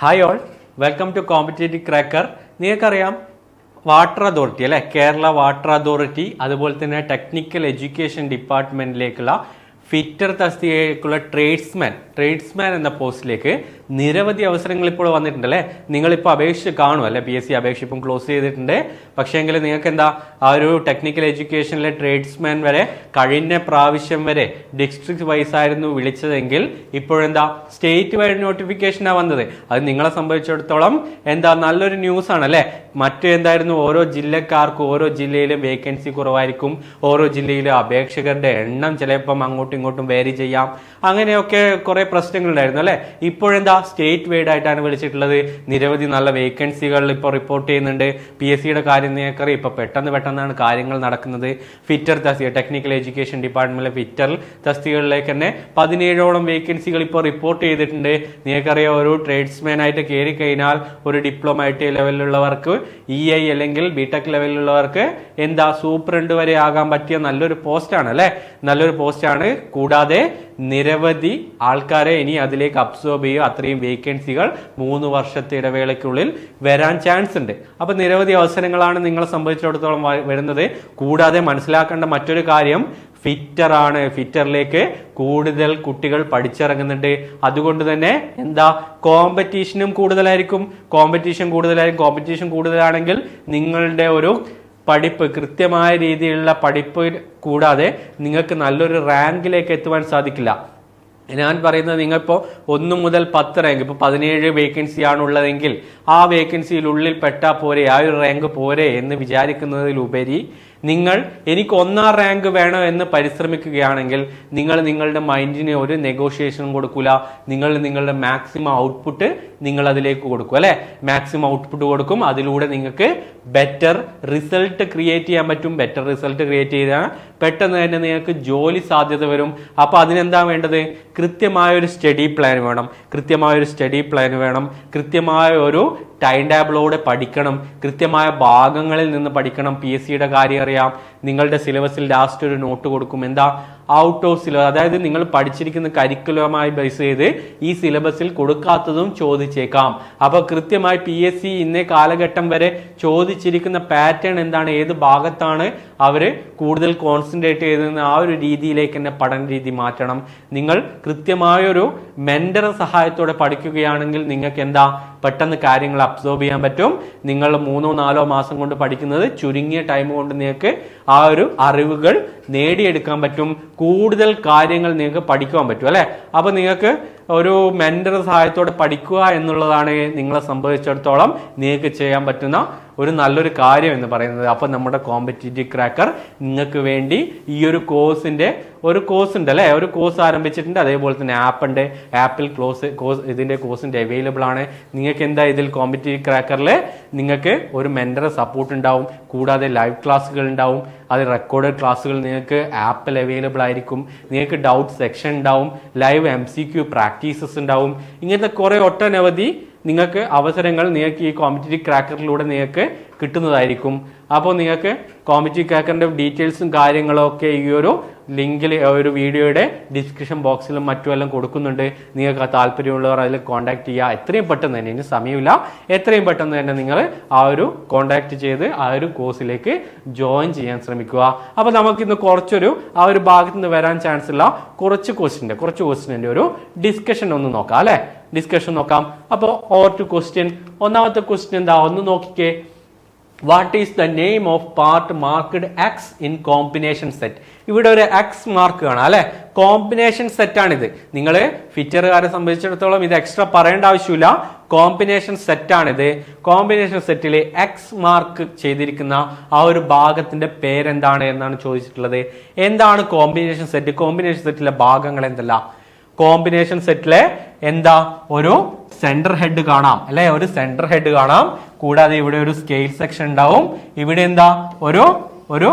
Hi all welcome to competitive cracker നിങ്ങൾക്കറിയാം water authority അല്ലെ? Kerala water authority അതുപോലെ തന്നെ ടെക്നിക്കൽ എഡ്യൂക്കേഷൻ ഡിപ്പാർട്ട്മെന്റിലേക്കുള്ള ഫിറ്റർ തസ്തികയിലേക്കുള്ള ട്രേഡ്സ്മാൻ ട്രേഡ്സ്മാൻ എന്ന പോസ്റ്റിലേക്ക് നിരവധി അവസരങ്ങൾ ഇപ്പോൾ വന്നിട്ടുണ്ട് അല്ലേ നിങ്ങളിപ്പോൾ അപേക്ഷിച്ച് കാണും അല്ലെ? പി എസ് സി അപേക്ഷ ഇപ്പം ക്ലോസ് ചെയ്തിട്ടുണ്ട്. പക്ഷേങ്കിൽ നിങ്ങൾക്ക് എന്താ? ആ ഒരു ടെക്നിക്കൽ എഡ്യൂക്കേഷനിലെ ട്രേഡ്സ്മാൻ വരെ കഴിഞ്ഞ പ്രാവശ്യം വരെ ഡിസ്ട്രിക്ട് വൈസ് ആയിരുന്നു വിളിച്ചതെങ്കിൽ ഇപ്പോഴെന്താ സ്റ്റേറ്റ് വൈഡ് നോട്ടിഫിക്കേഷനാണ് വന്നത്. അത് നിങ്ങളെ സംബന്ധിച്ചിടത്തോളം എന്താ? നല്ലൊരു ന്യൂസ് ആണ് അല്ലേ? മറ്റു എന്തായിരുന്നു? ഓരോ ജില്ലക്കാർക്കും ഓരോ ജില്ലയിലും വേക്കൻസി കുറവായിരിക്കും. ഓരോ ജില്ലയിലും അപേക്ഷകരുടെ എണ്ണം ചിലപ്പം അങ്ങോട്ടും ഇങ്ങോട്ടും വേരി ചെയ്യാം. അങ്ങനെയൊക്കെ കുറെ പ്രശ്നങ്ങളുണ്ടായിരുന്നു അല്ലെ? ഇപ്പോഴെന്താ? സ്റ്റേറ്റ് വൈഡ് ആയിട്ടാണ് വിളിച്ചിട്ടുള്ളത്. നിരവധി നല്ല വേക്കൻസികൾ ഇപ്പോൾ റിപ്പോർട്ട് ചെയ്യുന്നുണ്ട്. പി എസ് സിയുടെ കാര്യം നിങ്ങൾക്കറിയാം. ഇപ്പൊ പെട്ടെന്ന് പെട്ടെന്നാണ് കാര്യങ്ങൾ നടക്കുന്നത്. ഫിറ്റർ തസ്തിക ടെക്നിക്കൽ എഡ്യൂക്കേഷൻ ഡിപ്പാർട്ട്മെന്റിലെ ഫിറ്റർ തസ്തികകളിലേക്ക് തന്നെ പതിനേഴോളം വേക്കൻസികൾ ഇപ്പോൾ റിപ്പോർട്ട് ചെയ്തിട്ടുണ്ട്. നിങ്ങൾക്കറിയാം ഒരു ട്രേഡ്സ്മാൻ ആയിട്ട് കയറി കഴിഞ്ഞാൽ ഒരു ഡിപ്ലോമ ഐ ടി ലെവലിലുള്ളവർക്ക് ഇ ഐ അല്ലെങ്കിൽ ബിടെക് ലെവലിലുള്ളവർക്ക് എന്താ സൂപ്രണ്ട് വരെ ആകാൻ പറ്റിയ നല്ലൊരു പോസ്റ്റാണ് അല്ലെ? നല്ലൊരു പോസ്റ്റാണ് കൂടാതെ നിരവധി ആൾക്കാരെ ഇനി അതിലേക്ക് അബ്സോർബ് ചെയ്യുക. അത്രയും വേക്കൻസികൾ മൂന്ന് വർഷത്തെ ഇടവേളയ്ക്കുള്ളിൽ വരാൻ ചാൻസ് ഉണ്ട്. അപ്പൊ നിരവധി അവസരങ്ങളാണ് നിങ്ങളെ സംബന്ധിച്ചിടത്തോളം വരുന്നത്. കൂടാതെ മനസ്സിലാക്കേണ്ട മറ്റൊരു കാര്യം ഫിറ്റർ ആണ്. ഫിറ്ററിലേക്ക് കൂടുതൽ കുട്ടികൾ പഠിച്ചിറങ്ങുന്നുണ്ട്. അതുകൊണ്ട് തന്നെ എന്താ കോമ്പറ്റീഷനും കൂടുതലായിരിക്കും. കോമ്പറ്റീഷൻ കൂടുതലായിരിക്കും. കോമ്പറ്റീഷൻ കൂടുതലാണെങ്കിൽ നിങ്ങളുടെ ഒരു പഠിപ്പ് കൃത്യമായ രീതിയിലുള്ള പഠിപ്പ് കൂടാതെ നിങ്ങൾക്ക് നല്ലൊരു റാങ്കിലേക്ക് എത്തുവാൻ സാധിക്കില്ല. ഞാൻ പറയുന്നത് നിങ്ങളിപ്പോൾ ഒന്ന് മുതൽ പത്ത് റാങ്ക് ഇപ്പോൾ പതിനേഴ് വേക്കൻസി ആണ് ഉള്ളതെങ്കിൽ ആ വേക്കൻസിയിൽ ഉള്ളിൽ പെട്ടാൽ പോരെ ആ ഒരു റാങ്ക് പോരെ എന്ന് വിചാരിക്കുന്നതിലുപരി നിങ്ങൾ എനിക്ക് ഒന്നാം റാങ്ക് വേണം എന്ന് പരിശ്രമിക്കുകയാണെങ്കിൽ നിങ്ങൾ നിങ്ങളുടെ മൈൻഡിന് ഒരു നെഗോഷിയേഷനും കൊടുക്കൂല. നിങ്ങൾ നിങ്ങളുടെ മാക്സിമം ഔട്ട്പുട്ട് നിങ്ങൾ അതിലേക്ക് കൊടുക്കും അല്ലെ? മാക്സിമം ഔട്ട്പുട്ട് കൊടുക്കും. അതിലൂടെ നിങ്ങൾക്ക് ബെറ്റർ റിസൾട്ട് ക്രിയേറ്റ് ചെയ്യാൻ പറ്റും. ബെറ്റർ റിസൾട്ട് ക്രിയേറ്റ് ചെയ്താൽ പെട്ടെന്ന് തന്നെ നിങ്ങൾക്ക് ജോലി സാധ്യത വരും. അപ്പൊ അതിനെന്താ വേണ്ടത്? കൃത്യമായ ഒരു സ്റ്റഡി പ്ലാൻ വേണം. കൃത്യമായ ഒരു സ്റ്റഡി പ്ലാൻ വേണം. കൃത്യമായ ഒരു ടൈം ടേബിളോടെ പഠിക്കണം. കൃത്യമായ ഭാഗങ്ങളിൽ നിന്ന് പഠിക്കണം. പി എസ് സിയുടെ കാര്യം അറിയാം. നിങ്ങളുടെ സിലബസിൽ ലാസ്റ്റ് ഒരു നോട്ട് കൊടുക്കും. എന്താ? ഔട്ട് ഓഫ് സിലബസ് അതായത് നിങ്ങൾ പഠിച്ചിരിക്കുന്ന കരിക്കുലമായി ബേസ് ചെയ്ത് ഈ സിലബസിൽ കൊടുക്കാത്തതും ചോദിച്ചേക്കാം. അപ്പോൾ കൃത്യമായി പി എസ് സി ഇന്നേ കാലഘട്ടം വരെ ചോദിച്ചിരിക്കുന്ന പാറ്റേൺ എന്താണ്? ഏത് ഭാഗത്താണ് അവർ കൂടുതൽ കോൺസെൻട്രേറ്റ് ചെയ്തെന്ന് ആ ഒരു രീതിയിലേക്ക് തന്നെ പഠന രീതി മാറ്റണം. നിങ്ങൾ കൃത്യമായൊരു മെന്റർ സഹായത്തോടെ പഠിക്കുകയാണെങ്കിൽ നിങ്ങൾക്ക് എന്താ? പെട്ടെന്ന് കാര്യങ്ങൾ അബ്സോർബ് ചെയ്യാൻ പറ്റും. നിങ്ങൾ മൂന്നോ നാലോ മാസം കൊണ്ട് പഠിക്കുന്നത് ചുരുങ്ങിയ ടൈം കൊണ്ട് നിങ്ങൾക്ക് ആ ഒരു അറിവുകൾ നേടിയെടുക്കാൻ പറ്റും. കൂടുതൽ കാര്യങ്ങൾ നിങ്ങൾക്ക് പഠിക്കുവാൻ പറ്റും അല്ലെ? അപ്പൊ നിങ്ങൾക്ക് ഒരു മെന്റർ സഹായത്തോടെ പഠിക്കുക എന്നുള്ളതാണ് നിങ്ങളെ സംബന്ധിച്ചിടത്തോളം നിങ്ങൾക്ക് ചെയ്യാൻ പറ്റുന്ന ഒരു നല്ലൊരു കാര്യം എന്ന് പറയുന്നത്. അപ്പൊ നമ്മുടെ കോമ്പറ്റേറ്റീവ് ക്രാക്കർ നിങ്ങൾക്ക് വേണ്ടി ഈ ഒരു കോഴ്സിന്റെ ഒരു കോഴ്സ് ഉണ്ട് അല്ലെ? ഒരു കോഴ്സ് ആരംഭിച്ചിട്ടുണ്ട്. അതേപോലെ തന്നെ ആപ്പ് ഉണ്ട്. ആപ്പിൽ ക്ലോസ് കോഴ്സ് ഇതിന്റെ കോഴ്സിന്റെ അവൈലബിൾ ആണ്. നിങ്ങൾക്ക് എന്താ ഇതിൽ കോമ്പറ്റേറ്റീവ് ക്രാക്കറിൽ നിങ്ങൾക്ക് ഒരു മെന്റർ സപ്പോർട്ട് ഉണ്ടാവും. കൂടാതെ ലൈവ് ക്ലാസ്സുകൾ ഉണ്ടാവും. അത് റെക്കോർഡ് ക്ലാസ്സുകൾ നിങ്ങൾക്ക് ആപ്പിൽ അവൈലബിൾ ആയിരിക്കും. നിങ്ങൾക്ക് ഡൗട്ട് സെക്ഷൻ ഉണ്ടാവും. Live M C Q practices ഉണ്ടാവും. ഇങ്ങനത്തെ കുറേ ഒട്ടനവധി നിങ്ങൾക്ക് അവസരങ്ങൾ നിങ്ങൾക്ക് ഈ കോമ്പറ്റേറ്റീവ് ക്രാക്കറിലൂടെ നിങ്ങൾക്ക് കിട്ടുന്നതായിരിക്കും. അപ്പോൾ നിങ്ങൾക്ക് കോമ്പറ്റീവ് ക്രാക്കറിന്റെ ഡീറ്റെയിൽസും കാര്യങ്ങളും ഒക്കെ ഈ ഒരു ലിങ്കിൽ ഒരു വീഡിയോയുടെ ഡിസ്ക്രിപ്ഷൻ ബോക്സിലും മറ്റും എല്ലാം കൊടുക്കുന്നുണ്ട്. നിങ്ങൾക്ക് താല്പര്യമുള്ളവർ അതിൽ കോൺടാക്ട് ചെയ്യുക എത്രയും പെട്ടെന്ന് തന്നെ ഇനി സമയമില്ല. എത്രയും പെട്ടെന്ന് തന്നെ നിങ്ങൾ ആ ഒരു കോൺടാക്ട് ചെയ്ത് ആ ഒരു കോഴ്സിലേക്ക് ജോയിൻ ചെയ്യാൻ ശ്രമിക്കുക. അപ്പോൾ നമുക്കിന്ന് കുറച്ചൊരു ആ ഒരു ഭാഗത്ത് നിന്ന് വരാൻ ചാൻസ് ഉള്ള കുറച്ച് ക്വസ്റ്റിന്റെ കുറച്ച് ക്വസ്റ്റിന്റെ ഒരു ഡിസ്കഷൻ ഒന്ന് നോക്കാം അല്ലേ? ഡിസ്കഷൻ നോക്കാം. അപ്പോൾ ഓർ ടു ക്വസ്റ്റ്യൻ ഒന്നാമത്തെ ക്വസ്റ്റ്യൻ എന്താ? ഒന്ന് നോക്കിക്കേ. What is the name of part marked X in combination set ഇവിടെ ഒരു എക്സ് മാർക്ക് കാണാം അല്ലെ? കോമ്പിനേഷൻ സെറ്റ് ആണിത്. നിങ്ങൾ ഫിറ്ററുകാരെ സംബന്ധിച്ചിടത്തോളം ഇത് എക്സ്ട്രാ പറയേണ്ട ആവശ്യമില്ല. കോമ്പിനേഷൻ സെറ്റ് ആണിത്. കോമ്പിനേഷൻ സെറ്റിൽ എക്സ് മാർക്ക് ചെയ്തിരിക്കുന്ന ആ ഒരു ഭാഗത്തിന്റെ പേരെന്താണ് എന്നാണ് ചോദിച്ചിട്ടുള്ളത്. എന്താണ് കോമ്പിനേഷൻ സെറ്റ് കോമ്പിനേഷൻ സെറ്റിലെ ഭാഗങ്ങൾ എന്തല്ല? കോമ്പിനേഷൻ സെറ്റിലെ എന്താ? ഒരു സെന്റർ ഹെഡ് കാണാം. അല്ലെ? ഒരു സെന്റർ ഹെഡ് കാണാം. കൂടാതെ ഇവിടെ ഒരു സ്കെയിൽ സെക്ഷൻ ഉണ്ടാവും. ഇവിടെ എന്താ? ഒരു ഒരു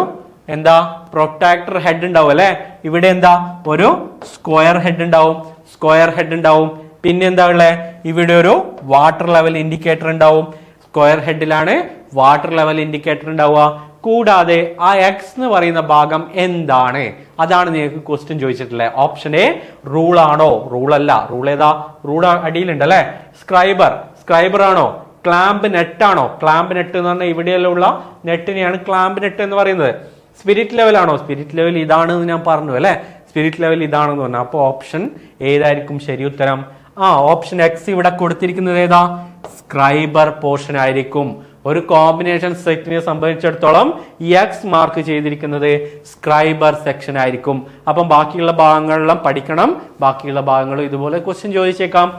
എന്താ? പ്രൊട്ടാക്ടർ ഹെഡ് ഉണ്ടാവും അല്ലെ? ഇവിടെ എന്താ? ഒരു സ്ക്വയർ ഹെഡ് ഉണ്ടാവും. സ്ക്വയർ ഹെഡ് ഉണ്ടാവും. പിന്നെ എന്താ ഉള്ളത് ഇവിടെ ഒരു വാട്ടർ ലെവൽ ഇൻഡിക്കേറ്റർ ഉണ്ടാവും. സ്ക്വയർ ഹെഡിലാണ് വാട്ടർ ലെവൽ ഇൻഡിക്കേറ്റർ ഉണ്ടാവുക. കൂടാതെ ആ എക്സ് എന്ന് പറയുന്ന ഭാഗം എന്താണ്? അതാണ് നിങ്ങൾക്ക് ക്വസ്റ്റ്യൻ ചോദിച്ചിട്ടുള്ളത് ഓപ്ഷൻ എ റൂൾ ആണോ? റൂൾ അല്ല. റൂൾ ഏതാ? റൂൾ അടിയിലുണ്ട് അല്ലെ? സ്ക്രൈബർ സ്ക്രൈബർ ആണോ? ക്ലാമ്പ് നെറ്റ് ആണോ? ക്ലാമ്പ് നെറ്റ് എന്ന് പറഞ്ഞാൽ ഇവിടെയുള്ള നെറ്റിനെയാണ് ക്ലാമ്പ് നെറ്റ് എന്ന് പറയുന്നത്. സ്പിരിറ്റ് ലെവൽ ആണോ? സ്പിരിറ്റ് ലെവൽ ഇതാണ് എന്ന് ഞാൻ പറഞ്ഞു അല്ലെ? സ്പിരിറ്റ് ലെവൽ ഇതാണെന്ന് പറഞ്ഞു. അപ്പോൾ ഓപ്ഷൻ ഏതായിരിക്കും? ശരി ഉത്തരം. ആ ഓപ്ഷൻ എക്സ് ഇവിടെ കൊടുത്തിരിക്കുന്നത് ഏതാ? സ്ക്രൈബർ പോർഷൻ ആയിരിക്കും. ഒരു കോമ്പിനേഷൻ സെറ്റിനെ സംബന്ധിച്ചിടത്തോളം എക്സ് മാർക്ക് ചെയ്തിരിക്കുന്നത് സ്ക്രൈബർ സെക്ഷൻ ആയിരിക്കും. അപ്പം ബാക്കിയുള്ള ഭാഗങ്ങളെല്ലാം പഠിക്കണം. ബാക്കിയുള്ള ഭാഗങ്ങളും ഇതുപോലെ ക്വസ്റ്റ്യൻ ചോദിച്ചേക്കാം.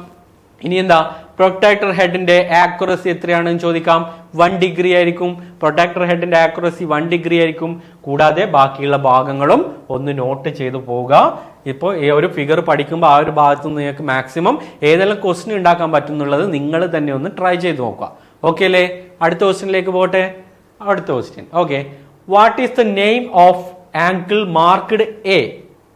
ഇനി എന്താ? പ്രൊട്ടക്ടർ ഹെഡിന്റെ ആക്യുറസി എത്രയാണെന്ന് ചോദിക്കാം. വൺ ഡിഗ്രി ആയിരിക്കും. പ്രൊട്ടക്ടർ ഹെഡിന്റെ ആക്യുറസി വൺ ഡിഗ്രി ആയിരിക്കും. കൂടാതെ ബാക്കിയുള്ള ഭാഗങ്ങളും ഒന്ന് നോട്ട് ചെയ്തു പോവുക. ഇപ്പോൾ ഈ ഒരു ഫിഗർ പഠിക്കുമ്പോൾ ആ ഒരു ഭാഗത്ത് നിന്ന് നിങ്ങൾക്ക് മാക്സിമം ഏതെല്ലാം ക്വസ്റ്റ്യൻ ഉണ്ടാക്കാൻ പറ്റുന്നുള്ളത് നിങ്ങൾ തന്നെ ഒന്ന് ട്രൈ ചെയ്ത് നോക്കുക. ഓക്കെ അല്ലേ? അടുത്ത ക്വസ്റ്റിനിലേക്ക് പോട്ടെ? അടുത്ത question. Okay. What is the name of angle marked A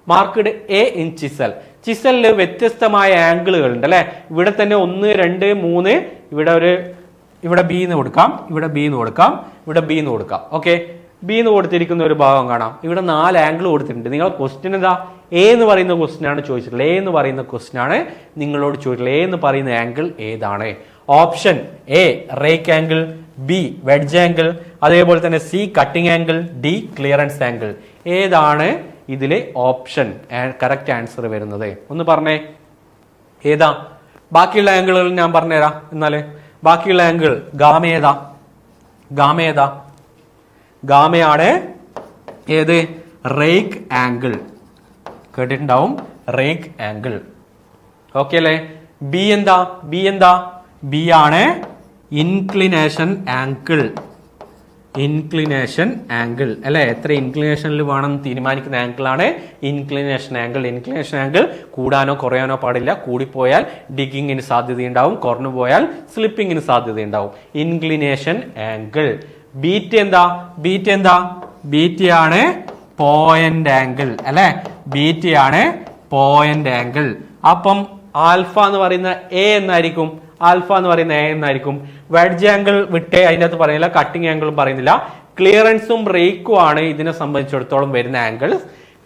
marked A in chisel ചിസലിൽ വ്യത്യസ്തമായ ആംഗിളുകൾ ഉണ്ട് അല്ലെ? ഇവിടെ തന്നെ ഒന്ന് രണ്ട് മൂന്ന് ഇവിടെ ഒരു ഇവിടെ ബി എന്ന് കൊടുക്കാം ഇവിടെ ബി എന്ന് കൊടുക്കാം ഇവിടെ ബി എന്ന് കൊടുക്കാം. ഓക്കെ. ബി എന്ന് കൊടുത്തിരിക്കുന്ന ഒരു ഭാഗം കാണാം. ഇവിടെ നാല് ആംഗിൾ കൊടുത്തിട്ടുണ്ട്. നിങ്ങൾ ക്വസ്റ്റ്യൻ എന്താ? എ എന്ന് പറയുന്ന ക്വസ്റ്റ്യൻ ആണ് ചോദിച്ചിട്ടുള്ളത്. എ എന്ന് പറയുന്ന ക്വസ്റ്റ്യൻ ആണ് നിങ്ങളോട് ചോദിച്ചിട്ടുള്ളത്. എ എന്ന് പറയുന്ന ആംഗിൾ ഏതാണ്? Option A rake angle B wedge angle അതേപോലെ തന്നെ C cutting angle D clearance angle ഏതാണ് ഇതിലെ ഓപ്ഷൻ? കറക്റ്റ് ആൻസർ വരുന്നത്. ഒന്ന് പറഞ്ഞേ. ഏതാ? ബാക്കിയുള്ള ആംഗിളുകൾ ഞാൻ പറഞ്ഞുതരാം എന്നാൽ. ബാക്കിയുള്ള ആംഗിൾ ഗാമ ഏതാ? ഗാമ ഏതാ? ഗാമയാണ് ഏത്? റേക്ക് ആംഗിൾ കേട്ടിട്ടുണ്ടാവും? റേക്ക് ആംഗിൾ ഓക്കെ അല്ലേ? ബി എന്താ? ബി എന്താ? ബി ആണ് ഇൻക്ലിനേഷൻ ആംഗിൾ ഇൻക്ലിനേഷൻ ആംഗിൾ അല്ലെ? എത്ര ഇൻക്ലിനേഷനിൽ വേണം തീരുമാനിക്കുന്ന ആംഗിൾ ആണ് ഇൻക്ലിനേഷൻ ആംഗിൾ ഇൻക്ലിനേഷൻ ആംഗിൾ കൂടാനോ കുറയാനോ പാടില്ല. കൂടിപ്പോയാൽ ഡിഗിങ്ങിന് സാധ്യതയുണ്ടാവും. കുറഞ്ഞു പോയാൽ സ്ലിപ്പിങ്ങിന് സാധ്യതയുണ്ടാവും. ഇൻക്ലിനേഷൻ ആംഗിൾ ബീറ്റ് എന്താ? ബീറ്റ് എന്താ? ബീറ്റ് ആണ് പോയിന്റ് ആംഗിൾ അല്ലെ? ബീറ്റ് ആണ് പോയിന്റ് ആംഗിൾ അപ്പം ആൽഫ എന്ന് പറയുന്ന എ എന്നായിരിക്കും? ആൽഫ എന്ന് പറയുന്ന എ എന്നായിരിക്കും. വെഡ്ജ് ആംഗിൾ വിട്ടേ അതിന്റെ അകത്ത് പറയുന്നില്ല കട്ടിംഗ് ആംഗിളും പറയുന്നില്ല. ക്ലിയറൻസും റേക്കും ആണ് ഇതിനെ സംബന്ധിച്ചിടത്തോളം വരുന്ന ആംഗിൾ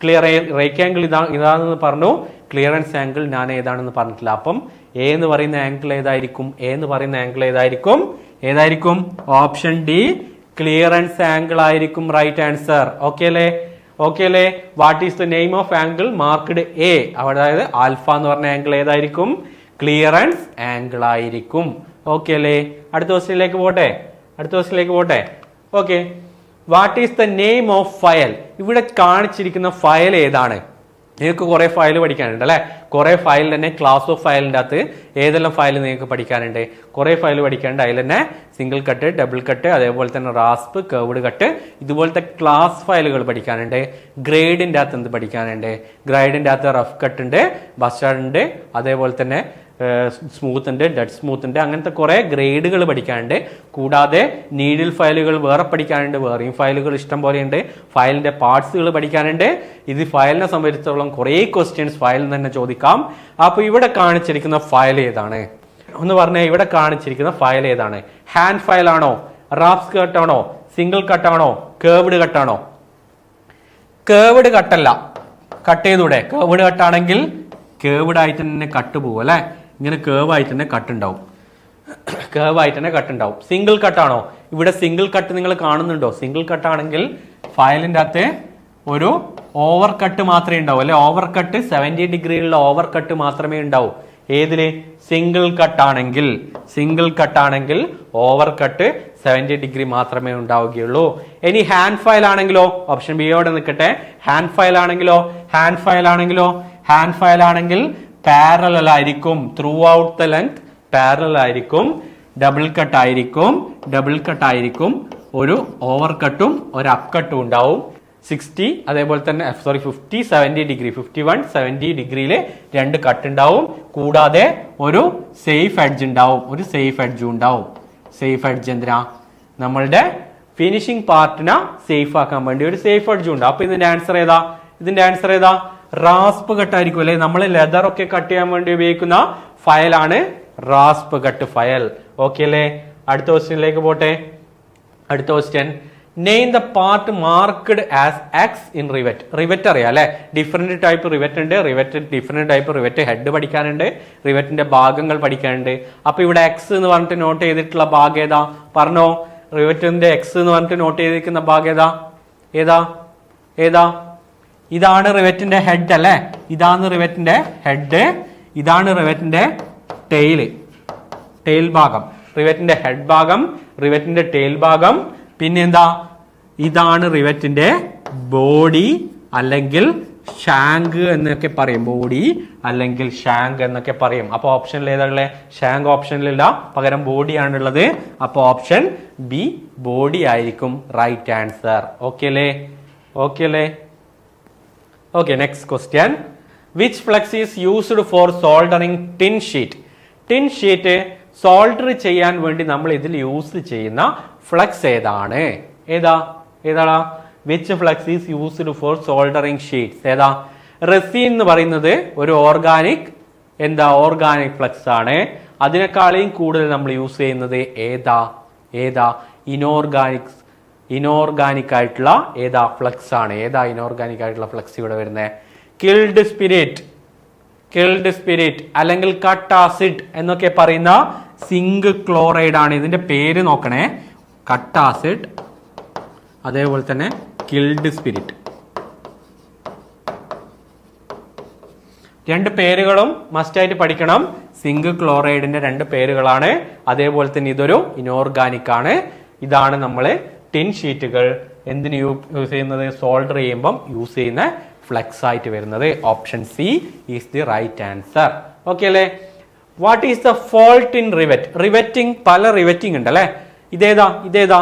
ക്ലിയർ റേക്ക് ആംഗിൾ ഇതാ ഇതാണെന്ന് പറഞ്ഞു. ക്ലിയറൻസ് ആംഗിൾ ഞാൻ ഏതാണെന്ന് പറഞ്ഞിട്ടില്ല. അപ്പം എ എന്ന് പറയുന്ന ആംഗിൾ ഏതായിരിക്കും? എ എന്ന് പറയുന്ന ആംഗിൾ ഏതായിരിക്കും? ഏതായിരിക്കും? ഓപ്ഷൻ ഡി ക്ലിയറൻസ് ആംഗിൾ ആയിരിക്കും. റൈറ്റ് ആൻസർ ഓക്കെ അല്ലേ? ഓക്കെ അല്ലേ? What is the name of angle marked A അതായത് ആൽഫ എന്ന് പറഞ്ഞ ആംഗിൾ ഏതായിരിക്കും? ക്ലിയറൻസ് ആംഗിൾ ആയിരിക്കും ഓക്കെ അല്ലേ? അടുത്ത ക്വസ്റ്റിനിലേക്ക് പോട്ടെ? അടുത്ത ക്വസ്റ്റിനിലേക്ക് പോട്ടെ? Okay what is the name of file ഇവിടെ കാണിച്ചിരിക്കുന്ന ഫയൽ ഏതാണ്? നിങ്ങൾക്ക് കുറെ ഫയൽ പഠിക്കാനുണ്ട് അല്ലെ? കുറെ ഫയൽ തന്നെ ക്ലാസ് ഓഫ് ഫയലിന്റെ അകത്ത് ഏതെല്ലാം ഫയൽ നിങ്ങൾക്ക് പഠിക്കാനുണ്ട്? കുറെ ഫയൽ പഠിക്കാനുണ്ട്. അതിൽ തന്നെ സിംഗിൾ കട്ട് ഡബിൾ കട്ട് അതേപോലെ തന്നെ റാസ്പ് കേർവ്ഡ് കട്ട് ഇതുപോലത്തെ ക്ലാസ് ഫയലുകൾ പഠിക്കാനുണ്ട്. ഗ്രേഡിന്റെ അകത്ത് എന്ത് പഠിക്കാനുണ്ട്? ഗ്രൈഡിന്റെ അകത്ത് റഫ് കട്ട് ഉണ്ട് ബസ്റ്റാർഡ് ഉണ്ട് അതേപോലെ തന്നെ സ്മൂത്ത് ഡെഡ് സ്മൂത്ത് ഉണ്ട് അങ്ങനത്തെ കുറേ ഗ്രേഡുകൾ പഠിക്കാനുണ്ട്. കൂടാതെ നീഡിൽ ഫയലുകൾ വേറെ പഠിക്കാനുണ്ട് വേറെയും ഫയലുകൾ ഇഷ്ടം പോലെയുണ്ട്. ഫയലിന്റെ പാർട്സുകൾ പഠിക്കാനുണ്ട്. ഇത് ഫയലിനെ സംബന്ധിച്ചിടത്തോളം കുറേ ക്വസ്റ്റ്യൻസ് ഫയലിൽ തന്നെ ചോദിക്കാം. അപ്പോൾ ഇവിടെ കാണിച്ചിരിക്കുന്ന ഫയൽ ഏതാണ്? ഒന്ന് പറഞ്ഞാൽ ഇവിടെ കാണിച്ചിരിക്കുന്ന ഫയൽ ഏതാണ്? ഹാൻഡ് ഫയൽ ആണോ? റാപ്സ് കട്ടാണോ സിംഗിൾ കട്ടാണോ കേവ്ഡ് കട്ടാണോ കേവ്ഡ് കട്ടല്ല കട്ട് ചെയ്തൂടെ? കേവ്ഡ് കട്ടാണെങ്കിൽ കേർവ്ഡ് ആയിട്ട് തന്നെ കട്ട് പോകും അല്ലെ? ഇങ്ങനെ കേർവ് ആയിട്ട് തന്നെ കട്ട് ഉണ്ടാവും. കേർവ് ആയിട്ട് തന്നെ കട്ട് ഉണ്ടാവും. സിംഗിൾ കട്ടാണോ ഇവിടെ സിംഗിൾ കട്ട് നിങ്ങൾ കാണുന്നുണ്ടോ? സിംഗിൾ കട്ടാണെങ്കിൽ ഫയലിന്റെ അകത്ത് ഒരു ഓവർ കട്ട് മാത്രമേ ഉണ്ടാവും. അല്ലെ? ഓവർ കട്ട് സെവന്റി ഡിഗ്രിയിലുള്ള ഓവർ കട്ട് മാത്രമേ ഉണ്ടാവൂ. ഏതിൽ? സിംഗിൾ കട്ടാണെങ്കിൽ സിംഗിൾ കട്ടാണെങ്കിൽ ഓവർ കട്ട് സെവന്റി ഡിഗ്രി മാത്രമേ ഉണ്ടാവുകയുള്ളൂ. ഇനി ഹാൻഡ് ഫയൽ ആണെങ്കിലോ? ഓപ്ഷൻ ബി ബിയോടെ നിൽക്കട്ടെ. ഹാൻഡ് ഫയൽ ആണെങ്കിലോ? ഹാൻഡ് ഫയൽ ആണെങ്കിലോ? ഹാൻഡ് ഫയൽ ആണെങ്കിൽ പാരലൽ ആയിരിക്കും throughout the length parallel ആയിരിക്കും ഡബിൾ കട്ട് ആയിരിക്കും ഡബിൾ കട്ട് ആയിരിക്കും ഒരു ഓവർ കട്ടും ഒരു അപ്പ് കട്ടും ഉണ്ടാവും. സിക്സ്റ്റി അതേപോലെ തന്നെ sorry fifty seventy degree fifty one seventy ഡിഗ്രിയിൽ രണ്ട് കട്ട് ഉണ്ടാവും. കൂടാതെ ഒരു സേഫ് എഡ്ജ് ഉണ്ടാവും ഒരു സേഫ് എഡ്ജും ഉണ്ടാവും. സേഫ് എഡ്ജ് എന്തിനാ? നമ്മളുടെ ഫിനിഷിംഗ് പാർട്ടിനെ സേഫ് ആക്കാൻ വേണ്ടി ഒരു സേഫ് എഡ്ജും ഉണ്ടാവും അപ്പൊ ഇതിന്റെ ആൻസർ ഏതാ? ഇതിന്റെ ആൻസർ ഏതാ? റാസ്പ് കട്ടായിരിക്കും അല്ലെ? നമ്മൾ ലെതർ ഒക്കെ കട്ട് ചെയ്യാൻ വേണ്ടി ഉപയോഗിക്കുന്ന ഫയലാണ് റാസ്പ് കട്ട് ഫയൽ ഓക്കെ അല്ലേ? അടുത്ത ക്വസ്റ്റ്യനിലേക്ക് പോട്ടെ. അടുത്ത question name the part marked as X in rivet rivet അറിയാം അല്ലെ? ഡിഫറെന്റ് ടൈപ്പ് റിവറ്റ് ഉണ്ട് rivet different type rivet head പഠിക്കാനുണ്ട് റിവറ്റിന്റെ ഭാഗങ്ങൾ പഠിക്കാനുണ്ട്. അപ്പൊ ഇവിടെ എക്സ് എന്ന് പറഞ്ഞിട്ട് നോട്ട് ചെയ്തിട്ടുള്ള ഭാഗം ഏതാ? പറഞ്ഞോ. റിവറ്റിന്റെ എക്സ് എന്ന് പറഞ്ഞിട്ട് നോട്ട് ചെയ്തിരിക്കുന്ന ഭാഗം ഏതാ? ഏതാ? ഏതാ? ഇതാണ് റിവറ്റിന്റെ ഹെഡ് അല്ലേ? ഇതാണ് റിവറ്റിന്റെ ഹെഡ്. ഇതാണ് റിവറ്റിന്റെ ടെയിൽ ടെയിൽ ഭാഗം. റിവറ്റിന്റെ ഹെഡ് ഭാഗം റിവറ്റിന്റെ ടെയിൽ ഭാഗം. പിന്നെ എന്താ? ഇതാണ് റിവറ്റിന്റെ ബോഡി അല്ലെങ്കിൽ ഷാങ്ക് എന്നൊക്കെ പറയും. ബോഡി അല്ലെങ്കിൽ ഷാങ്ക് എന്നൊക്കെ പറയും. അപ്പൊ ഓപ്ഷനിൽ ഏതാണുള്ളത് ഷാങ്ക് ഓപ്ഷനിലില്ല പകരം ബോഡിയാണുള്ളത് അപ്പൊ ഓപ്ഷൻ ബി ബോഡി ആയിരിക്കും. റൈറ്റ് ആൻസർ ഓക്കെ അല്ലേ? ഓക്കെ അല്ലേ? Okay next question which flux is used for soldering tin sheet tin sheet solder ചെയ്യാൻ വേണ്ടി നമ്മൾ ഇതിൽ യൂസ് ചെയ്യുന്ന ഫ്ലക്സ് ഏതാണ്? ഏതാ? ഏതാടാ? Which flux is used for soldering sheets ഏതാ? റെസിൻ എന്ന് പറയുന്നത് ഒരു ഓർഗാനിക് എന്താ ഓർഗാനിക് ഫ്ലക്സ് ആണ്. അതിനേക്കാളെയും കൂടുതൽ നമ്മൾ യൂസ് ചെയ്യുന്നത് ഏതാ? ഏതാ? ഇനോർഗാനിക് ഇനോർഗാനിക് ആയിട്ടുള്ള ഏതാ ഫ്ലക്സ് ആണ്. ഏതാ ഇനോർഗാനിക് ആയിട്ടുള്ള ഫ്ലക്സ് ഇവിടെ വരുന്നത് കിൽഡ് സ്പിരിറ്റ് കിൽഡ് സ്പിരിറ്റ് അല്ലെങ്കിൽ കട്ട് ആസിഡ് എന്നൊക്കെ പറയുന്ന സിങ്ക് ക്ലോറൈഡ് ആണ്. ഇതിന്റെ പേര് നോക്കണേ. കട്ട് ആസിഡ് അതേപോലെ തന്നെ കിൽഡ് സ്പിരിറ്റ് രണ്ട് പേരുകളും മസ്റ്റായിട്ട് പഠിക്കണം. സിങ്ക് ക്ലോറൈഡിന്റെ രണ്ട് പേരുകളാണ്. അതേപോലെ തന്നെ ഇതൊരു ഇനോർഗാനിക് ആണ്. ഇതാണ് നമ്മൾ ടിൻ ഷീറ്റുകൾ എന്തിന് യൂസ് ചെയ്യുന്നത്? സോൾഡർ ചെയ്യുമ്പം യൂസ് ചെയ്യുന്ന ഫ്ലെക്സ് ആയിട്ട് വരുന്നത് option C is the right answer. Okay അല്ലേ? What is the fault in rivet? Riveting പല റിവറ്റിംഗ് ഉണ്ട് അല്ലേ? ഇതേതാ ഇതേതാ.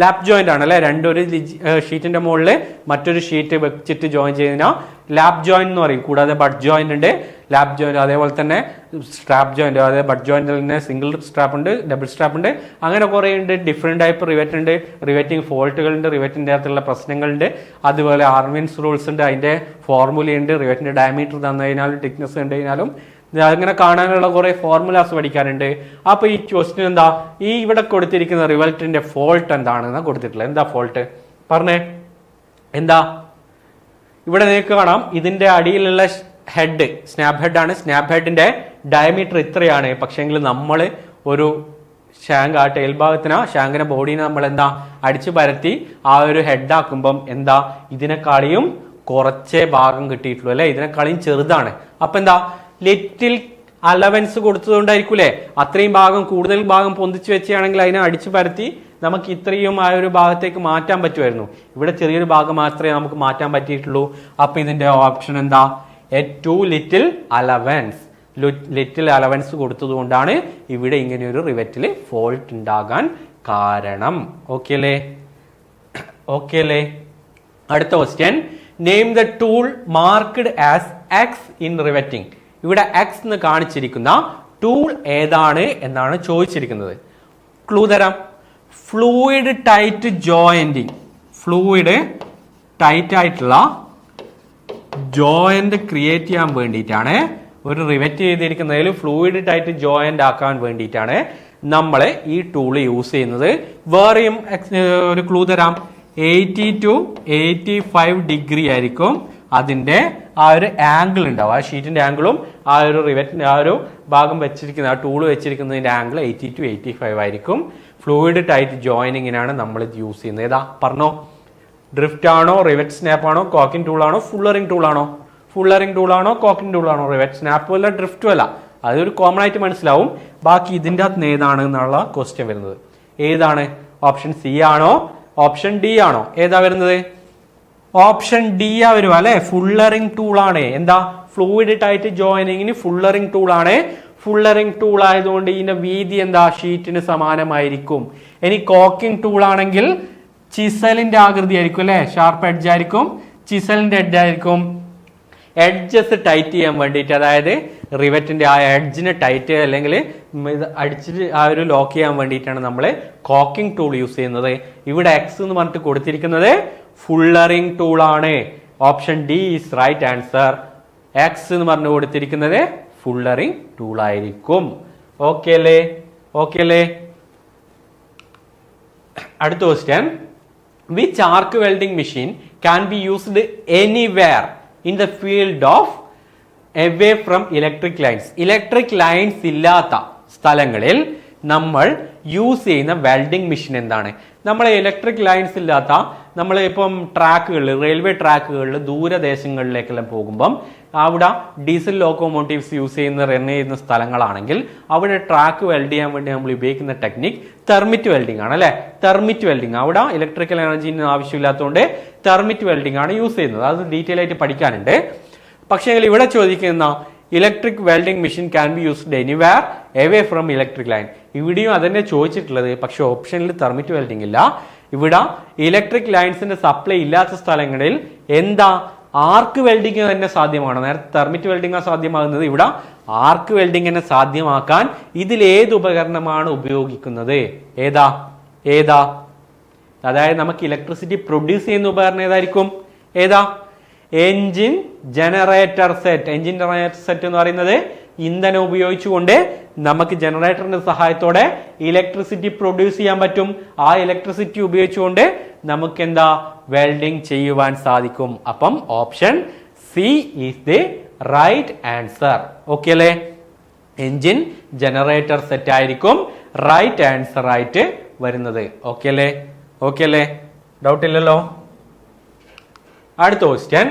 ലാപ് ജോയിന്റ് ആണ് അല്ലെ? രണ്ടൊരു ഷീറ്റിന്റെ മുകളിൽ മറ്റൊരു ഷീറ്റ് വെച്ചിട്ട് ജോയിൻ ചെയ്യുന്ന ലാപ് ജോയിന്റ് എന്ന് പറയും. കൂടാതെ ബഡ് ജോയിന്റ് ഉണ്ട്. ലാപ്പ് ജോയിന്റ് അതേപോലെ തന്നെ സ്ട്രാപ്പ് ജോയിന്റ് അതായത് ബഡ് ജോയിന്റിൽ തന്നെ സിംഗിൾ സ്ട്രാപ്പ് ഉണ്ട് ഡബിൾ സ്ട്രാപ്പ് ഉണ്ട്. അങ്ങനെ കുറേ ഉണ്ട്. ഡിഫറെന്റ് ടൈപ്പ് റിവറ്റ് ഉണ്ട്. റിവറ്റിംഗ് ഫോൾട്ടുകളുണ്ട് റിവേറ്റിന്റെ അകത്തുള്ള പ്രശ്നങ്ങളുണ്ട്. അതുപോലെ ആർമിൻസ് റൂൾസ് ഉണ്ട്. അതിന്റെ ഫോർമുല ഉണ്ട്. റിവറ്റിന്റെ ഡയമീറ്റർ തന്നു കഴിഞ്ഞാലും തിക്നെസ് കഴിഞ്ഞാലും അങ്ങനെ കാണാനുള്ള കുറേ ഫോർമുലാസ് പഠിക്കാനുണ്ട്. അപ്പോൾ ഈ ക്വസ്റ്റ്യൻ എന്താ? ഈ ഇവിടെ കൊടുത്തിരിക്കുന്ന റിവൽറ്റിന്റെ ഫോൾട്ട് എന്താണെന്ന് കൊടുത്തിട്ടുള്ളത്. എന്താ ഫോൾട്ട് പറഞ്ഞേ. എന്താ? ഇവിടെ നിങ്ങൾക്ക് കാണാം. ഇതിന്റെ അടിയിലുള്ള ഹെഡ് സ്നാപ്പ് ഹെഡ് ആണ്. സ്നാപ്പ് ഹെഡിന്റെ ഡയമീറ്റർ ഇത്രയാണ്. പക്ഷേങ്കിൽ നമ്മൾ ഒരു ഷാങ്ക് ആ ടേൽ ഭാഗത്തിന് ഷാങ്കിന്റെ ബോഡീനെ നമ്മൾ എന്താ അടിച്ചു പരത്തി ആ ഒരു ഹെഡ് ആക്കുമ്പം എന്താ ഇതിനെക്കാളിയും കുറച്ചേ ഭാഗം കിട്ടിയിട്ടുള്ളൂ അല്ലെ? ഇതിനെക്കാളിയും ചെറുതാണ്. അപ്പൊ എന്താ ലിറ്റിൽ അലവൻസ് കൊടുത്തതുകൊണ്ടായിരിക്കൂലേ? അത്രയും ഭാഗം കൂടുതൽ ഭാഗം പൊന്തിച്ചു വെച്ചാണെങ്കിൽ അതിനെ അടിച്ചു പരത്തി നമുക്ക് ഇത്രയും ആ ഒരു ഭാഗത്തേക്ക് മാറ്റാൻ പറ്റുമായിരുന്നു. ഇവിടെ ചെറിയൊരു ഭാഗം മാത്രമേ നമുക്ക് മാറ്റാൻ പറ്റിയിട്ടുള്ളൂ. അപ്പൊ ഇതിന്റെ ഓപ്ഷൻ എന്താ A too little allowance little allowance കൊടുത്തത് കൊണ്ടാണ് ഇവിടെ ഇങ്ങനെ ഒരു റിവറ്റിൽ ഫോൾട്ട് ഉണ്ടാകാൻ കാരണം. ഓക്കെ അല്ലേ? ഓക്കെ അല്ലേ? അടുത്ത question name the tool marked as X in riveting ഇവിടെ എക്സ് എന്ന് കാണിച്ചിരിക്കുന്ന ടൂൾ ഏതാണ് എന്നാണ് ചോദിച്ചിരിക്കുന്നത്. ക്ലൂ തരാം. Fluid tight jointing fluid tight ആയിട്ടുള്ള ജോയിന്റ് ക്രിയേറ്റ് ചെയ്യാൻ വേണ്ടിയിട്ടാണ്. ഒരു റിവറ്റ് ചെയ്തിരിക്കുന്നതിൽ ഫ്ലൂയിഡ് ടൈറ്റ് ജോയിന്റ് ആക്കാൻ വേണ്ടിയിട്ടാണ് നമ്മൾ ഈ ടൂൾ യൂസ് ചെയ്യുന്നത്. വേറെയും ഒരു ക്ലൂ തരാം. Eighty two eighty five degree ആയിരിക്കും അതിന്റെ ആ ഒരു ആംഗിൾ ഉണ്ടാവും ആ ഷീറ്റിന്റെ ആംഗിളും ആ ഒരു റിവറ്റ് ആ ഒരു ഭാഗം വെച്ചിരിക്കുന്ന ആ tool വെച്ചിരിക്കുന്നതിന്റെ angle eighty to eighty five ആയിരിക്കും. ഫ്ലൂയിഡ് ടൈറ്റ് ജോയിനിങ്ങിനാണ് നമ്മൾ ഇത് യൂസ് ചെയ്യുന്നത്. ഏതാ? പറഞ്ഞോ. ഡ്രിഫ്റ്റ് ആണോ റിവറ്റ് സ്നാപ്പ് ആണോ കോക്കിംഗ് ടൂൾ ആണോ ഫുള്ളറിംഗ് ടൂൾ ആണോ? ഫുള്ളറിംഗ് ടൂൾ ആണോ കോക്കിംഗ് ടൂൾ ആണോ റിവറ്റ് സ്നാപ്പ് അല്ല ഡ്രിഫ്റ്റും അല്ല. അതൊരു കോമൺ ആയിട്ട് മനസ്സിലാവും. ബാക്കി ഇതിന്റെ അകത്ത് ഏതാണ് എന്നുള്ള ക്വസ്റ്റ്യൻ വരുന്നത്. ഏതാണ്? ഓപ്ഷൻ സി ആണോ? ഓപ്ഷൻ ഡി ആണോ? ഏതാ വരുന്നത്? ഓപ്ഷൻ ഡി ആ വരും അല്ലെ? ഫുള്ളറിംഗ് ടൂൾ ആണ്. എന്താ? ഫ്ലൂയിഡ് ടൈറ്റ് ജോയിനിങ്ങിന് ഫുള്ളറിംഗ് ടൂൾ ആണ്. ഫുള്ളറിംഗ് ടൂൾ ആയതുകൊണ്ട് ഇതിന്റെ വീതി എന്താ? ഷീറ്റിന് സമാനമായിരിക്കും. ഇനി കോക്കിംഗ് ടൂൾ ആണെങ്കിൽ ചിസലിന്റെ ആകൃതി ആയിരിക്കും അല്ലെ? ഷാർപ്പ് എഡ്ജ് ആയിരിക്കും. ചിസലിന്റെ എഡ്ജ് ആയിരിക്കും. എഡ്ജസ് ടൈറ്റ് ചെയ്യാൻ വേണ്ടിയിട്ട് അതായത് റിവറ്റിന്റെ ആ എഡ്ജിനെ ടൈറ്റ് അല്ലെങ്കിൽ അടിച്ചിട്ട് ആ ഒരു ലോക്ക് ചെയ്യാൻ വേണ്ടിയിട്ടാണ് നമ്മൾ കോക്കിംഗ് ടൂൾ യൂസ് ചെയ്യുന്നത്. ഇവിടെ എക്സ് എന്ന് പറഞ്ഞിട്ട് കൊടുത്തിരിക്കുന്നത് ഫുള്ളറിംഗ് ആണ്. Option D is right answer X എന്ന് പറഞ്ഞു കൊടുത്തിരിക്കുന്നത് ഫുള്ളറിംഗ് ടൂൾ ആയിരിക്കും. ഓക്കെ അല്ലേ? ഓക്കെ അല്ലേ? അടുത്ത question which arc welding machine can be used anywhere in the field of away from electric lines electric lines ഇല്ലാത്ത സ്ഥലങ്ങളിൽ നമ്മൾ യൂസ് ചെയ്യുന്ന വെൽഡിംഗ് മെഷീൻ എന്താണ്? നമ്മൾ ഇലക്ട്രിക് ലൈൻസ് ഇല്ലാത്ത നമ്മൾ ഇപ്പം ട്രാക്കുകളിൽ റെയിൽവേ ട്രാക്കുകളിൽ ദൂരദേശങ്ങളിലേക്കെല്ലാം പോകുമ്പം അവിടെ ഡീസൽ ലോക്കോമോട്ടീവ്സ് യൂസ് ചെയ്യുന്ന റൺ ചെയ്യുന്ന സ്ഥലങ്ങളാണെങ്കിൽ അവിടെ ട്രാക്ക് വെൽഡ് ചെയ്യാൻ വേണ്ടി നമ്മൾ ഉപയോഗിക്കുന്ന ടെക്നിക് തെർമിറ്റ് വെൽഡിംഗ് ആണ് അല്ലേ? തെർമിറ്റ് വെൽഡിംഗ് അവിടെ ഇലക്ട്രിക്കൽ എനർജീന് ആവശ്യമില്ലാത്തതുകൊണ്ട് തെർമിറ്റ് വെൽഡിംഗ് ആണ് യൂസ് ചെയ്യുന്നത്. അത് ഡീറ്റെയിൽ ആയിട്ട് പഠിക്കാനുണ്ട്. പക്ഷേ ഇവിടെ ചോദിക്കുന്ന electric welding machine can be used anywhere away from electric line ഇവിടെയും അതന്നെ ചോദിച്ചിട്ടുള്ളത്. പക്ഷേ ഓപ്ഷനിൽ തെർമിറ്റ് വെൽഡിംഗ് ഇല്ല. ഇവിടെ ഇലക്ട്രിക് ലൈൻസിന്റെ സപ്ലൈ ഇല്ലാത്ത സ്ഥലങ്ങളിൽ എന്താ ആർക്ക് വെൽഡിംഗ് തന്നെ സാധ്യമാണ്? നേരത്തെ തെർമിറ്റ് വെൽഡിംഗ് സാധ്യമാകുന്നത് ഇവിടെ ആർക്ക് വെൽഡിംഗ് തന്നെ സാധ്യമാക്കാൻ ഇതിൽ ഏത് ഉപകരണമാണ് ഉപയോഗിക്കുന്നത്? ഏതാ? ഏതാ? അതായത് നമുക്ക് ഇലക്ട്രിസിറ്റി പ്രൊഡ്യൂസ് ചെയ്യുന്ന ഉപകരണം ഏതായിരിക്കും? ഏതാ? Engine generator set engine generator set എന്ന് പറയുന്നത് ഇന്ധനം ഉപയോഗിച്ചുകൊണ്ട് നമുക്ക് ജനറേറ്ററിന്റെ സഹായത്തോടെ ഇലക്ട്രിസിറ്റി പ്രൊഡ്യൂസ് ചെയ്യാൻ പറ്റും. ആ ഇലക്ട്രിസിറ്റി ഉപയോഗിച്ചുകൊണ്ട് നമുക്ക് എന്താ വെൽഡിംഗ് ചെയ്യുവാൻ സാധിക്കും. അപ്പം option C is the right answer okay അല്ലേ? എൻജിൻ ജനറേറ്റർ സെറ്റ് ആയിരിക്കും. റൈറ്റ് ആൻസർ ആയിട്ട് വരുന്നത്. ഓക്കെ അല്ലേ? ഓക്കെ അല്ലേ? ഡൗട്ട് ഇല്ലല്ലോ? അടുത്ത question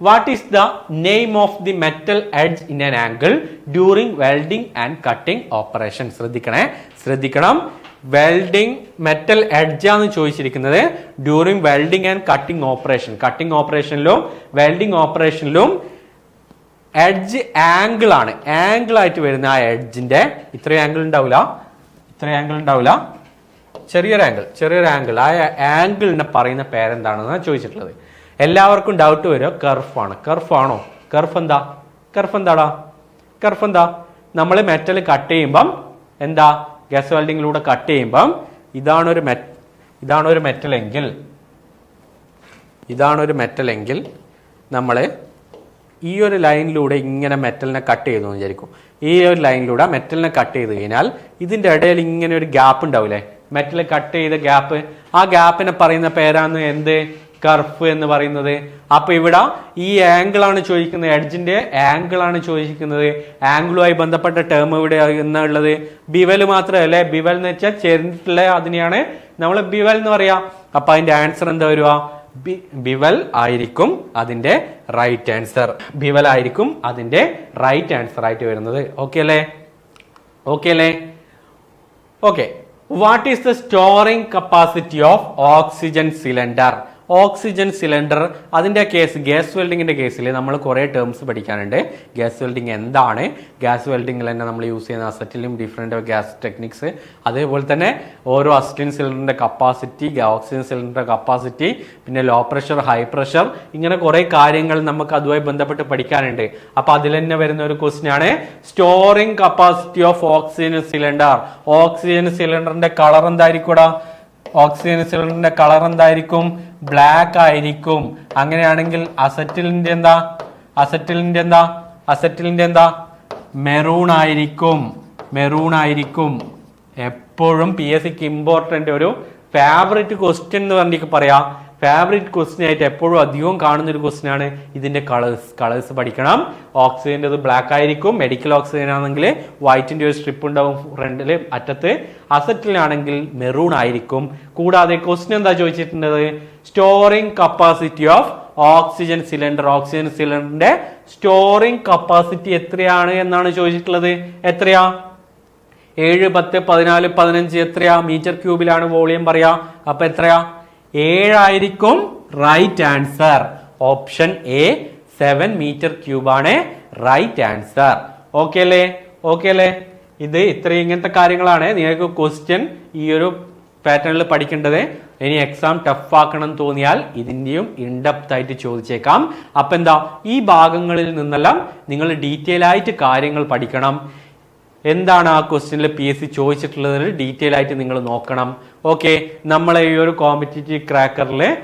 what is the name of the metal edge in an angle during welding and cutting operation ശ്രദ്ധിക്കണേ. ശ്രദ്ധിക്കണം. വെൽഡിംഗ് മെറ്റൽ എഡ്ജ് ആണ് ചോദിച്ചിരിക്കുന്നത് during welding and cutting operation cutting ഓപ്പറേഷനിലും welding ഓപ്പറേഷനിലും എഡ്ജ് ആംഗിൾ ആണ്. Angle ആയിട്ട് വരുന്ന ആ എഡ്ജിന്റെ ഇത്രയും ആംഗിൾ ഉണ്ടാവില്ല ഇത്രയും ആംഗിൾ ഉണ്ടാവില്ല ചെറിയൊരു ആംഗിൾ ചെറിയൊരു ആംഗിൾ ആ ആംഗിളിനെ പറയുന്ന പേരെന്താണെന്നാണ് ചോദിച്ചിട്ടുള്ളത്. എല്ലാവർക്കും ഡൗട്ട് വരിക. കർഫ് ആണ്. കർഫ് എന്താ? കർഫ് എന്താടാ? കർഫ് എന്താ? നമ്മൾ മെറ്റൽ കട്ട് ചെയ്യുമ്പം എന്താ? ഗ്യാസ് വെൽഡിങ്ങിലൂടെ കട്ട് ചെയ്യുമ്പം ഇതാണൊരു മെ ഇതാണൊരു ഇതാണ് ഒരു മെറ്റൽ എങ്കിൽ ഇതാണ് ഒരു മെറ്റൽ എങ്കിൽ നമ്മൾ ഈ ഒരു ലൈനിലൂടെ ഇങ്ങനെ മെറ്റലിനെ കട്ട് ചെയ്തു എന്ന് വിചാരിക്കും. ഈ ഒരു ലൈനിലൂടെ മെറ്റലിനെ കട്ട് ചെയ്ത് കഴിഞ്ഞാൽ ഇതിന്റെ ഇടയിൽ ഇങ്ങനെ ഒരു ഗ്യാപ്പ് ഉണ്ടാവില്ലേ? മെറ്റൽ കട്ട് ചെയ്ത ഗ്യാപ്പ് ആ ഗ്യാപ്പിനെ പറയുന്ന പേരാണ് എന്ത്? കർഫ് എന്ന് പറയുന്നത്. അപ്പൊ ഇവിടെ ഈ ആംഗിൾ ആണ് ചോദിക്കുന്നത് എഡ്ജിന്റെ ആംഗിൾ ആണ് ചോദിക്കുന്നത്. ആംഗിളുമായി ബന്ധപ്പെട്ട ടേം ഇവിടെ എന്നുള്ളത് ബിവൽ മാത്രമല്ലേ ബിവൽ എന്ന് വെച്ചാൽ ചേർന്നിട്ടുള്ള അതിനെയാണ് നമ്മൾ ബിവൽ എന്ന് പറയാ. അപ്പൊ അതിന്റെ ആൻസർ എന്താ വരുക? ബിവൽ ആയിരിക്കും അതിന്റെ റൈറ്റ് ആൻസർ ബിവൽ ആയിരിക്കും അതിന്റെ റൈറ്റ് ആൻസർ ആയിട്ട് വരുന്നത്. ഓക്കെ അല്ലേ? ഓക്കെ അല്ലേ? Okay what is the storing capacity of oxygen cylinder oxygen cylinder. അതിന്റെ കേസ് ഗ്യാസ് വെൽഡിങ്ങിന്റെ കേസിൽ നമ്മൾ കുറേ ടേംസ് പഠിക്കാനുണ്ട്. ഗ്യാസ് വെൽഡിങ് എന്താണ്? ഗ്യാസ് വെൽഡിങ്ങിൽ തന്നെ നമ്മൾ യൂസ് ചെയ്യുന്ന അസറ്റിലും ഡിഫറെന്റ് ഗ്യാസ് ടെക്നിക്സ് അതേപോലെ തന്നെ ഓരോ അസറ്റിൻ സിലിണ്ടറിന്റെ കപ്പാസിറ്റി ഓക്സിജൻ സിലിണ്ടറിന്റെ കപ്പാസിറ്റി പിന്നെ ലോ പ്രഷർ ഹൈ പ്രഷർ ഇങ്ങനെ കുറേ കാര്യങ്ങൾ നമുക്ക് അതുമായി ബന്ധപ്പെട്ട് പഠിക്കാനുണ്ട്. അപ്പോൾ അതിൽ തന്നെ വരുന്ന ഒരു ക്വസ്റ്റ്യൻ ആണ് storing capacity of oxygen cylinder oxygen സിലിണ്ടറിന്റെ കളർ എന്തായിരിക്കൂടാ? ഓക്സിജൻ സിലിണ്ടറിന്റെ കളർ എന്തായിരിക്കും? ബ്ലാക്ക് ആയിരിക്കും. അങ്ങനെയാണെങ്കിൽ അസറ്റിലിന്റെ എന്താ? അസറ്റിലിന്റെ എന്താ? അസറ്റിലിന്റെ എന്താ? മെറൂൺ ആയിരിക്കും. മെറൂൺ ആയിരിക്കും. എപ്പോഴും പി എസ് സിക്ക് ഇമ്പോർട്ടന്റ് ഒരു ഫേവറേറ്റ് ക്വസ്റ്റ്യൻ എന്ന് പറഞ്ഞിട്ട് പറയാം. ഫേവറേറ്റ് ക്വസ്റ്റ്യൻ ആയിട്ട് എപ്പോഴും അധികവും കാണുന്ന ഒരു ക്വസ്റ്റ്യൻ ആണ്. ഇതിന്റെ കളേഴ്സ് കളേഴ്സ് പഠിക്കണം. ഓക്സിജന്റെ അത് ബ്ലാക്ക് ആയിരിക്കും. മെഡിക്കൽ ഓക്സിജൻ ആണെങ്കിൽ വൈറ്റിന്റെ ഒരു സ്ട്രിപ്പ് ഉണ്ടാവും ഫ്രണ്ടിൽ അറ്റത്ത്. അസറ്റിലാണെങ്കിൽ മെറൂൺ ആയിരിക്കും. കൂടാതെ ക്വസ്റ്റ്യൻ എന്താ ചോദിച്ചിട്ടുള്ളത്? Storing capacity of oxygen cylinder oxygen സിലിണ്ടറിന്റെ സ്റ്റോറിംഗ് കപ്പാസിറ്റി എത്രയാണ് എന്നാണ് ചോദിച്ചിട്ടുള്ളത്? എത്രയാ? ഏഴ് പത്ത് പതിനാല് പതിനഞ്ച് എത്രയാ? മീറ്റർ ക്യൂബിലാണ് വോളിയം പറയാ. അപ്പൊ എത്രയാ? ഏഴായിരിക്കും right answer option A seven metre ക്യൂബാണ് right answer okay അല്ലേ? ഓക്കെ അല്ലേ? ഇത് ഇത്രയും ഇങ്ങനത്തെ കാര്യങ്ങളാണ് നിങ്ങൾക്ക് ക്വസ്റ്റ്യൻ ഈ ഒരു പാറ്റേണിൽ പഠിക്കേണ്ടത്. ഇനി എക്സാം ടഫ് ആക്കണം തോന്നിയാൽ ഇതിന്റെയും ഇൻഡെപ്ത് ആയിട്ട് ചോദിച്ചേക്കാം. അപ്പം എന്താ ഈ ഭാഗങ്ങളിൽ നിന്നെല്ലാം നിങ്ങൾ ഡീറ്റെയിൽ ആയിട്ട് കാര്യങ്ങൾ പഠിക്കണം. എന്താണ് ആ ക്വസ്റ്റ്യനിൽ പി എസ് സി ചോദിച്ചിട്ടുള്ളത് ഡീറ്റെയിൽ ആയിട്ട് നിങ്ങൾ നോക്കണം. ഓക്കെ നമ്മളെ ഈ ഒരു കോമ്പറ്റേറ്റീവ് ക്രാക്കറിൽ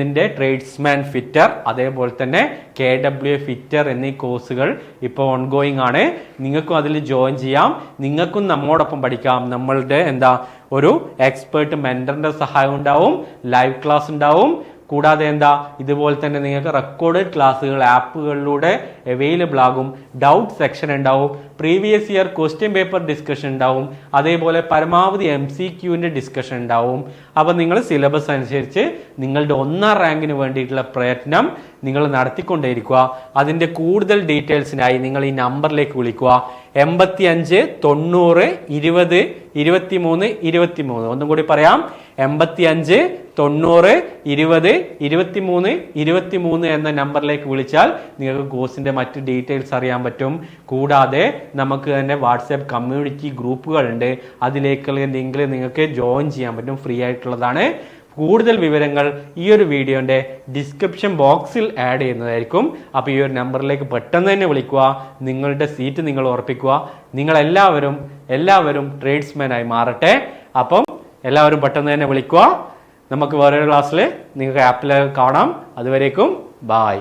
നിന്റെ ട്രേഡ്സ്മാൻ ഫിറ്റർ അതേപോലെ തന്നെ കെ ഡബ്ല്യു എ ഫിറ്റർ എന്നീ കോഴ്സുകൾ ഇപ്പോൾ ഓൺഗോയിങ് ആണ്. നിങ്ങൾക്കും അതിൽ ജോയിൻ ചെയ്യാം. നിങ്ങൾക്കും നമ്മോടൊപ്പം പഠിക്കാം. നമ്മളുടെ എന്താ ഒരു എക്സ്പേർട്ട് മെന്ററിന്റെ സഹായം ഉണ്ടാവും. ലൈവ് ക്ലാസ് ഉണ്ടാവും. കൂടാതെ എന്താ? ഇതുപോലെ തന്നെ നിങ്ങൾക്ക് റെക്കോർഡ് ക്ലാസ്സുകൾ ആപ്പുകളിലൂടെ അവൈലബിൾ ആകും. ഡൗട്ട് സെക്ഷൻ ഉണ്ടാവും. Previous year question paper discussion ഉണ്ടാവും. അതേപോലെ പരമാവധി എം സി ക്യൂവിന്റെ ഡിസ്കഷൻ ഉണ്ടാവും. അപ്പോൾ നിങ്ങൾ സിലബസ് അനുസരിച്ച് നിങ്ങളുടെ ഒന്നാം റാങ്കിന് വേണ്ടിയിട്ടുള്ള പ്രയത്നം നിങ്ങൾ നടത്തിക്കൊണ്ടേയിരിക്കുക. അതിന്റെ കൂടുതൽ ഡീറ്റെയിൽസിനായി നിങ്ങൾ ഈ നമ്പറിലേക്ക് വിളിക്കുക. എൺപത്തി അഞ്ച് തൊണ്ണൂറ് ഇരുപത് ഇരുപത്തി മൂന്ന് ഇരുപത്തി മൂന്ന് ഒന്നും കൂടി പറയാം. എൺപത്തി അഞ്ച് തൊണ്ണൂറ് ഇരുപത് ഇരുപത്തി മൂന്ന് ഇരുപത്തി മൂന്ന് എന്ന നമ്പറിലേക്ക് വിളിച്ചാൽ നിങ്ങൾക്ക് കോഴ്സിന്റെ മറ്റ് ഡീറ്റെയിൽസ് അറിയാൻ പറ്റും. കൂടാതെ നമുക്ക് തന്നെ വാട്സാപ്പ് കമ്മ്യൂണിറ്റി ഗ്രൂപ്പുകളുണ്ട് അതിലേക്കുള്ള ലിങ്കിൽ നിങ്ങൾക്ക് ജോയിൻ ചെയ്യാൻ പറ്റും. ഫ്രീ ആയിട്ടുള്ളതാണ് കൂടുതൽ വിവരങ്ങൾ ഈ ഒരു വീഡിയോന്റെ ഡിസ്ക്രിപ്ഷൻ ബോക്സിൽ ആഡ് ചെയ്യുന്നതായിരിക്കും. അപ്പോൾ ഈ ഒരു നമ്പറിലേക്ക് പെട്ടെന്ന് തന്നെ വിളിക്കുക. നിങ്ങളുടെ സീറ്റ് നിങ്ങൾ ഉറപ്പിക്കുക. നിങ്ങളെല്ലാവരും എല്ലാവരും ആയി മാറട്ടെ. അപ്പം എല്ലാവരും പെട്ടെന്ന് തന്നെ വിളിക്കുക. നമുക്ക് വേറൊരു ക്ലാസ്സിൽ നിങ്ങൾക്ക് ആപ്പിൽ കാണാം. അതുവരേക്കും ബായ്